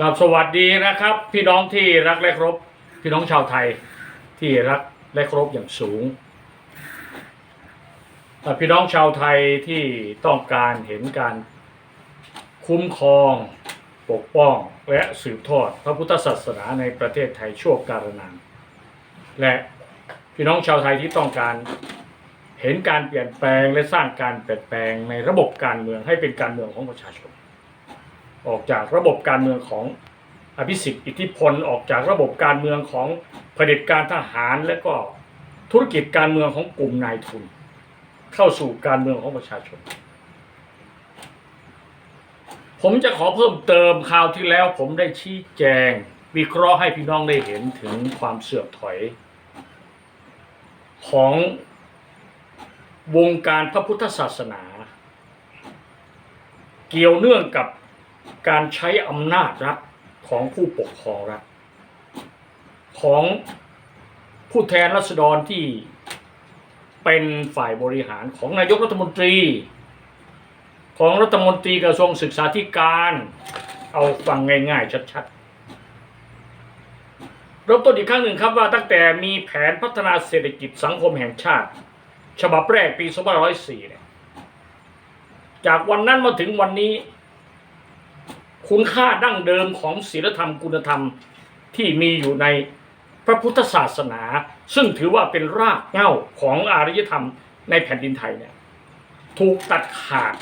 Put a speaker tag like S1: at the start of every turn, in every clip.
S1: กับสวัสดีนะครับ พี่น้องที่รักและเคารพพี่น้องชาวไทยที่รักและเคารพอย่างสูงแต่พี่น้องชาวไทยที่ต้องการเห็นการคุ้มครองปกป้องและสืบทอดพระพุทธศาสนาในประเทศไทยชั่วกาลนานและพี่น้องชาวไทยที่ต้องการเห็นการเปลี่ยนแปลงและสร้างการเปลี่ยนแปลงในระบบการเมืองให้เป็นการเมืองของประชาชน ออกจากระบบการเมืองของอภิสิทธิ์อิทธิพลออกจากระบบการเมืองของเผด็จการทหารและก็ธุรกิจการเมืองของกลุ่มนายทุน เข้าสู่การเมืองของประชาชน ผมจะขอเพิ่มเติมคราวที่แล้ว ผมได้ชี้แจง วิเคราะห์ให้พี่น้องได้เห็นถึงความเสื่อมถอย ของวงการพระพุทธศาสนา เกี่ยวเนื่องกับ การใช้อำนาจรัฐของผู้ปกครองรัฐของผู้แทนรัษฎรที่เป็นฝ่ายบริหารของนายกรัฐมนตรี ของรัฐมนตรีกระทรวงศึกษาธิการ เอาฟังง่ายๆ ชัดๆเริ่มต้นอีกครั้งหนึ่งครับว่าตั้งแต่มีแผนพัฒนาเศรษฐกิจสังคมแห่งชาติ ฉบับแรกปี 2504เนี่ยจากวันนั้นมาถึงวันนี้ คุณค่าดั้งเดิมของศีลธรรมคุณธรรมที่มีอยู่ในพระพุทธศาสนา ซึ่งถือว่าเป็นรากเหง้าของอารยธรรมในแผ่นดินไทยเนี่ยถูกตัดขาด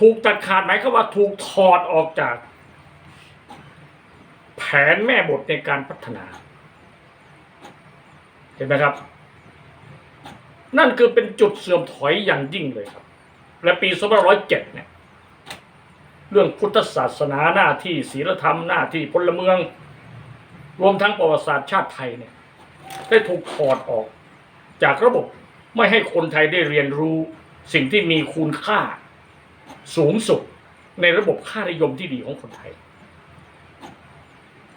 S1: ถูกตัดขาดหมายความว่าถูกถอดออกจาก แผนแม่บทในการพัฒนา เห็นไหมครับ นั่นคือเป็นจุดเสื่อมถอยอย่างยิ่งเลยครับ และปี 2507 เนี่ย เรื่องพุทธศาสนาหน้าที่ศีลธรรมหน้าที่พลเมือง รวมทั้งประวัติศาสตร์ชาติไทยเนี่ยได้ถูกถอดออก จากระบบไม่ให้คนไทยได้เรียนรู้สิ่งที่มีคุณค่าสูงสุดในระบบค่านิยมที่ดีของคนไทย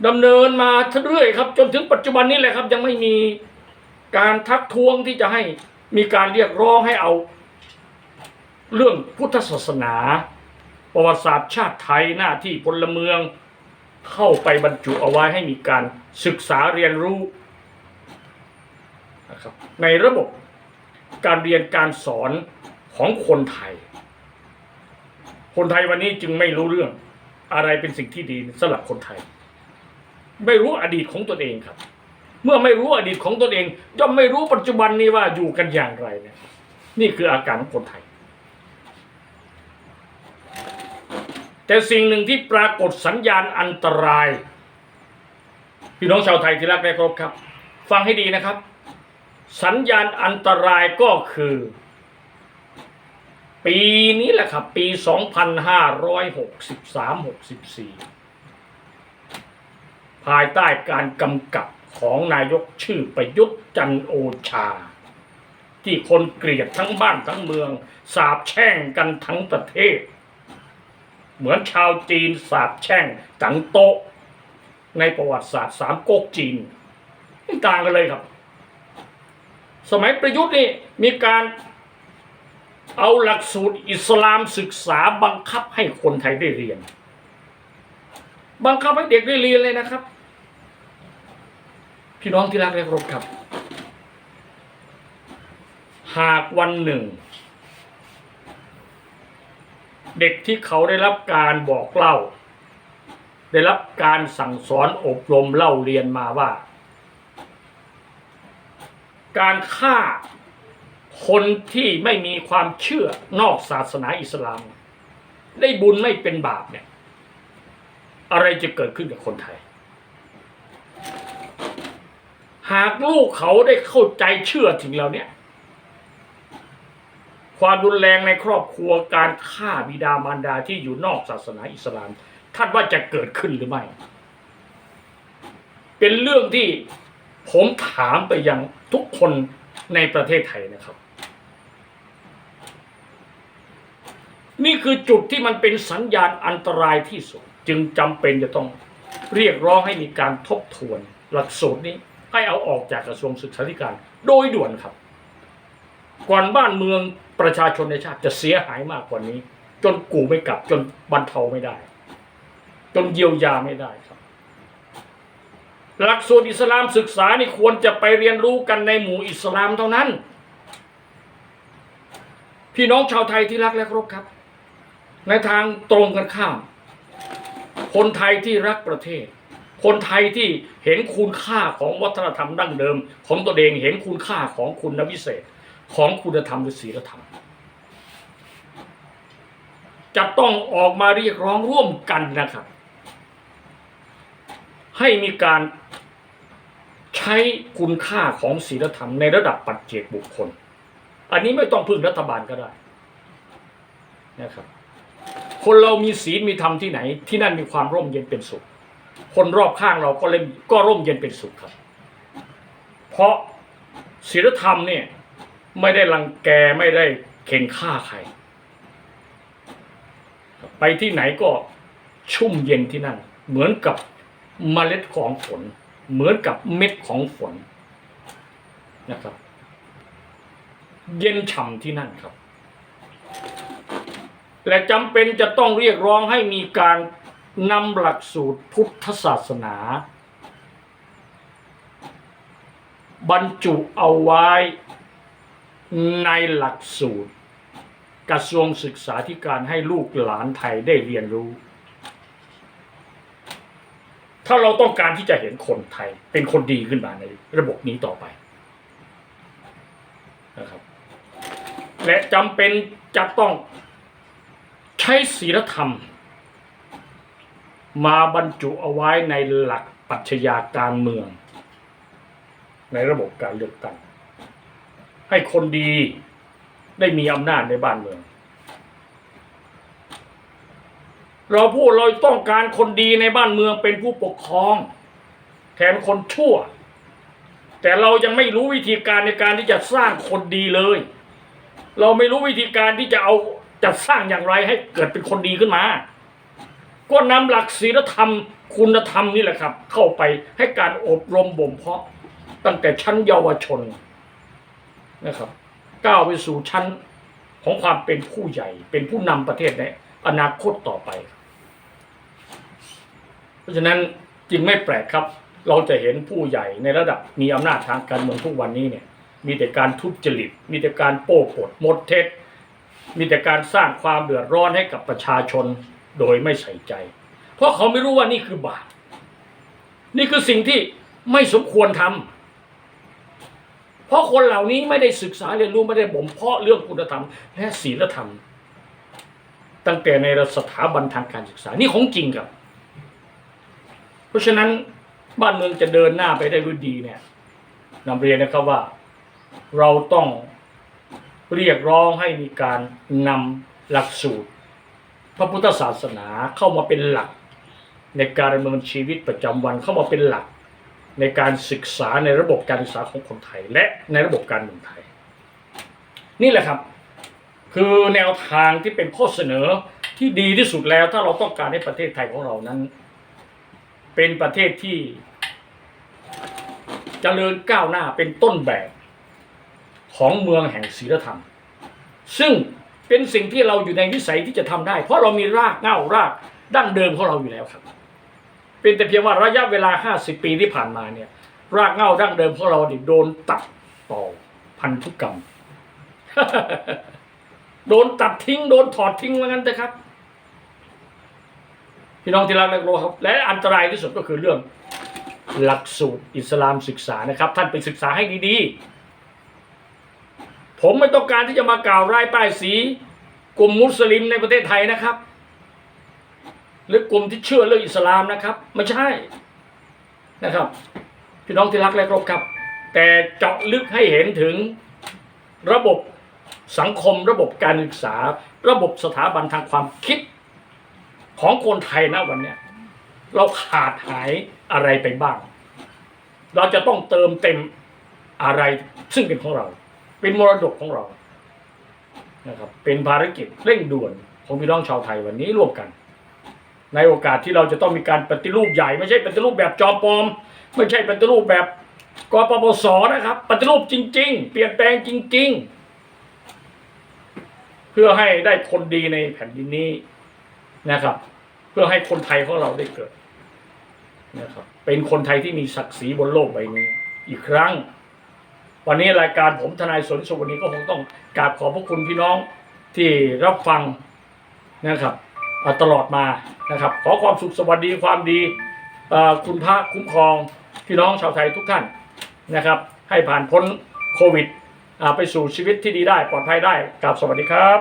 S1: ดำเนินมาเรื่อยครับ จนถึงปัจจุบันนี้แหละครับ ยังไม่มีการทักท้วงที่จะให้มีการเรียกร้องให้เอา เรื่องพุทธศาสนา ประวัติศาสตร์ชาติไทยหน้าที่พลเมือง เข้าไปบรรจุเอาไว้ให้มีการศึกษาเรียนรู้นะครับในระบบการเรียนการสอนของคนไทย คนไทยวันนี้จึงไม่รู้เรื่องอะไรเป็นสิ่งที่ดีสำหรับคนไทย ไม่รู้อดีตของตนเองครับ เมื่อไม่รู้อดีตของตนเองย่อมไม่รู้ปัจจุบันนี้ว่าอยู่กันอย่างไรเนี่ยนี่คืออาการของคนไทย แต่สิ่งหนึ่งที่ปรากฏสัญญาณอันตราย พี่น้องชาวไทยที่รักและเคารพครับ ฟังให้ดีนะครับ สัญญาณอันตรายก็คือ ปีนี้แหละครับ ปี 2563-64 ภายใต้การกำกับของนายกชื่อประยุทธ์จันโอชา ที่คนเกลียดทั้งบ้านทั้งเมือง สาบแช่งกันทั้งประเทศ เหมือนชาวจีนสาบแช่งจังโตะ ในประวัติศาสตร์สามก๊กจีนไม่ต่างกันเลยครับ สมัยประยุทธ์นี่มีการเอาหลักสูตรอิสลามศึกษาบังคับให้คนไทยได้เรียน บังคับให้เด็กได้เรียนเลยนะครับ พี่น้องที่รักและเคารพครับ หากวันหนึ่ง เด็กที่เขาได้รับการบอกเล่า ได้รับการสั่งสอนอบรมเล่าเรียนมาว่า การฆ่าคนที่ไม่มีความเชื่อนอกศาสนาอิสลาม ได้บุญไม่เป็นบาปเนี่ย อะไรจะเกิดขึ้นกับคนไทย หากลูกเขาได้เข้าใจเชื่อถึงเราเนี่ย ความรุนแรงในครอบครัวการฆ่าบิดามารดาที่อยู่นอกศาสนาอิสลาม ท่านว่าจะเกิดขึ้นหรือไม่ เป็นเรื่องที่ผมถามไปยังทุกคนในประเทศไทยนะครับ นี่คือจุดที่มันเป็นสัญญาณอันตรายที่สุด จึงจำเป็นจะต้องเรียกร้องให้มีการทบทวนหลักสูตรนี้ให้เอาออกจากกระทรวงศึกษาธิการ โดยด่วนครับ ก่อนบ้านเมือง ประชาชนในชาติจะเสียหายมากกว่านี้ จนกูไม่กลับ จนบรรเทาไม่ได้ จนเยียวยาไม่ได้ครับ หลักสูตรอิสลามศึกษานี่ควรจะไปเรียนรู้กันในหมู่อิสลามเท่านั้น พี่น้องชาวไทยที่รักและเคารพครับ ในทางตรงกันข้าม คนไทยที่รักประเทศคนไทยที่เห็นคุณค่าของวัฒนธรรมดั้งเดิม ของตัวเองเห็นคุณค่าของคุณนวิเศษ ของคุณธรรมหรือศีลธรรม จะต้องออกมาเรียกร้องร่วมกันนะครับ ให้มีการใช้คุณค่าของศีลธรรมในระดับปัจเจกบุคคล อันนี้ไม่ต้องพึ่งรัฐบาลก็ได้นะครับ คนเรามีศีลมีธรรมที่ไหน ที่นั่นมีความร่มเย็นเป็นสุข คนรอบข้างเราก็เล่มก็ร่มเย็นเป็นสุขครับ เพราะศีลธรรมเนี่ย ไม่ได้รังแกไม่ได้เข็นฆ่าใคร ไปที่ไหนก็ชุ่มเย็นที่นั่น เหมือนกับเมล็ดของฝน เหมือนกับเม็ดของฝนนะครับ เย็นฉ่ำที่นั่นครับ และจำเป็นจะต้องเรียกร้องให้มีการนำหลักสูตรพุทธศาสนา บรรจุเอาไว้ ในหลักสูตร กระทรวงศึกษาธิการให้ลูกหลานไทยได้เรียนรู้ ถ้าเราต้องการที่จะเห็นคนไทยเป็นคนดีขึ้นมาในระบบนี้ต่อไปนะครับและจำเป็นจะต้องใช้ศีลธรรม มาบรรจุเอาไว้ในหลักปัชญาการเมือง ในระบบการเลือกตั้ง ให้คนดีได้มีอำนาจในบ้านเมือง เราพูดเราต้องการคนดีในบ้านเมืองเป็นผู้ปกครอง แทนคนชั่ว แต่เรายังไม่รู้วิธีการในการที่จะสร้างคนดีเลย เราไม่รู้วิธีการที่จะเอาจะสร้างอย่างไรให้เกิดเป็นคนดีขึ้นมาก็นำหลักศีลธรรม คุณธรรมนี่แหละครับ เข้าไปให้การอบรมบ่มเพาะ ตั้งแต่ชั้นเยาวชน นะครับก้าวไปสู่ชั้นของความเป็นผู้ใหญ่ เป็นผู้นำประเทศในอนาคตต่อไป เพราะฉะนั้นจึงไม่แปลกครับ เราจะเห็นผู้ใหญ่ในระดับมีอำนาจทางการเมืองทุกวันนี้เนี่ยมีแต่การทุจริต มีแต่การโป้ปดหมดเท็จ มีแต่การสร้างความเดือดร้อนให้กับประชาชนโดยไม่ใส่ใจ เพราะเขาไม่รู้ว่านี่คือบาปนี่คือสิ่งที่ไม่สมควรทำ เพราะคนเหล่านี้ไม่ได้ศึกษาเรียนรู้ไม่ได้บ่มเพาะเรื่องคุณธรรม และศีลธรรม ตั้งแต่ในสถาบันทางการศึกษานี่ของจริงครับ เพราะฉะนั้นบ้านเมืองจะเดินหน้าไปได้ด้วยดีเนี่ยนำเรียนนะครับว่าเราต้องเรียกร้องให้มีการนำหลักสูตร พระพุทธศาสนาเข้ามาเป็นหลัก ในการดำเนินชีวิตประจำวันเข้ามาเป็นหลัก ในการศึกษาในระบบการศึกษาของคนไทย และในระบบการเมืองไทย นี่แหละครับ คือแนวทางที่เป็นข้อเสนอที่ดีที่สุดแล้ว ถ้าเราต้องการให้ประเทศไทยของเรานั้น เป็นประเทศที่จเจริญก้าวหน้าเป็นต้นแบบของเมืองแห่งศีลธรรม ซึ่งเป็นสิ่งที่เราอยู่ในวิสัยที่จะทำได้ เพราะเรามีรากเหง้ารากดั้งเดิมของเราอยู่แล้วครับ เป็นแต่เพียงว่าระยะเวลา 50 ปีที่ผ่านมาเนี่ย รากเหง้าดั้งเดิมของเราเนี่ยโดนตัดต่อพันธุกรรม โดนตัดทิ้ง โดนถอดทิ้งว่างั้นเถอะครับ พี่น้องที่รักและเคารพครับ และอันตรายที่สุดก็คือเรื่องหลักสูตรอิสลามศึกษานะครับ ท่านไปศึกษาให้ดีๆ ผมไม่ต้องการที่จะมากล่าวร้ายป้ายสีกลุ่มมุสลิมในประเทศไทยนะครับ หรือกลุ่มที่เชื่อเรื่องอิสลามนะครับ ไม่ใช่นะครับ พี่น้องที่รักและเคารพครับ แต่เจาะลึกให้เห็นถึงระบบสังคมระบบการศึกษา ระบบสถาบันทางความคิดของคนไทยนะวันเนี้ยเราขาดหายอะไรไปบ้าง เราจะต้องเติมเต็มอะไรซึ่งเป็นของเรา เป็นมรดกของเรานะครับเป็นภารกิจเร่งด่วนของพี่น้องชาวไทยวันนี้ร่วมกัน ในโอกาสที่เราจะต้องมีการปฏิรูปใหญ่ไม่ใช่ปฏิรูปแบบจอมปลอม ไม่ใช่ปฏิรูปแบบกปปสนะครับ ปฏิรูปจริง ๆ เปลี่ยนแปลงจริง ๆ เพื่อให้ได้คนดีในแผ่นดินนี้นะครับ เพื่อให้คนไทยของเราได้เกิดนะครับ เป็นคนไทยที่มีศักดิ์ศรีบนโลกใบนี้ อีกครั้ง วันนี้รายการผมทนายสนสุวรรณีก็คงต้องกราบขอบพระคุณพี่น้องที่รับฟังนะครับ ตลอดมานะครับ ขอความสุขสวัสดีความดีคุณพระคุ้มครองพี่น้องชาวไทยทุกท่านนะครับ ให้ผ่านพ้นโควิดไปสู่ชีวิตที่ดีได้ปลอดภัยได้กราบสวัสดีครับ